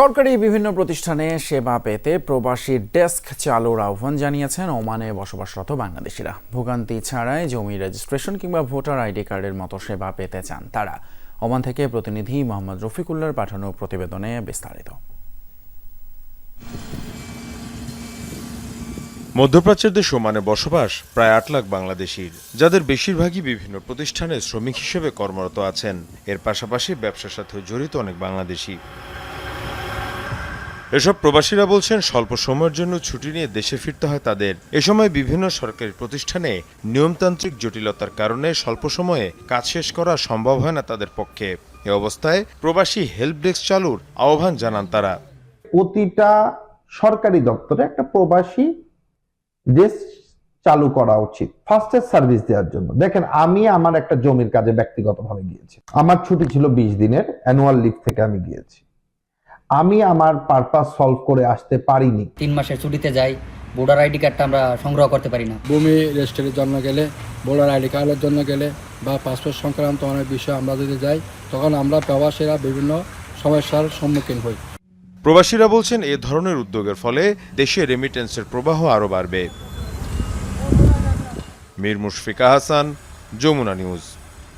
সরকারি বিভিন্ন প্রতিষ্ঠানে সেবা পেতে প্রবাসী ডেস্ক চালুর আহ্বান জানিয়েছেন ওমানে বসবাসরত বাংলাদেশিরা। ভোগান্তি ছাড়াই জমি রেজিস্ট্রেশন কিংবা ভোটার আইডি কার্ডের মতো সেবা পেতে চান তারা। ওমান থেকে প্রতিনিধি মোহাম্মদ রফিকুল্লার পাঠানো প্রতিবেদনে বিস্তারিত। মধ্যপ্রাচ্যের দেশ ওমানে বসবাস প্রায় আট লাখ বাংলাদেশির, যাদের বেশিরভাগই বিভিন্ন প্রতিষ্ঠানে শ্রমিক হিসেবে কর্মরত আছেন। এর পাশাপাশি ব্যবসার সাথে জড়িত অনেক বাংলাদেশি। এসব প্রবাসীরা বলছেন স্বল্প সময়ের জন্য ছুটি নিয়ে দেশে ফিরতে হয় তাদের। এ সময় বিভিন্ন সরকারি প্রতিষ্ঠানে নিয়মতান্ত্রিক জটিলতার কারণে স্বল্প সময়ে কাজ শেষ করা সম্ভব হয় না তাদের পক্ষে। এ অবস্থায় প্রবাসী হেল্প ডেস্ক চালুর আহ্বান জানান তারা। প্রতিটা সরকারি দপ্তরে একটা প্রবাসী ডেস্ক চালু করা উচিত ফাস্টেস্ট সার্ভিস দেওয়ার জন্য। দেখেন, আমি আমার একটা জমির কাজে ব্যক্তিগতভাবে গিয়েছি। আমার ছুটি ছিল বিশ দিনের, অ্যানুয়াল লিভ থেকে আমি গিয়েছি। আমি আমার পারপাস সলভ করে আসতে পারিনি। তিন মাসের ছুটিতে যাই ভোটার আইডি কার্ডটা আমরা সংগ্রহ করতে পারি না। ভূমি রেজিস্ট্রির জন্য গেলে ভোটার আইডি কার্ডের জন্য গেলে বা পাসপোর্ট সংক্রান্ত অনেক বিষয় আমরা যদি যাই তখন আমরা প্রবাসীরা বিভিন্ন সমস্যার সম্মুখীন হই। প্রবাসীরা বলছেন এ ধরনের উদ্যোগের ফলে দেশে রেমিটেন্সের প্রবাহ আরও বাড়বে। মীর মুশফিকা হাসান যমুনা নিউজ।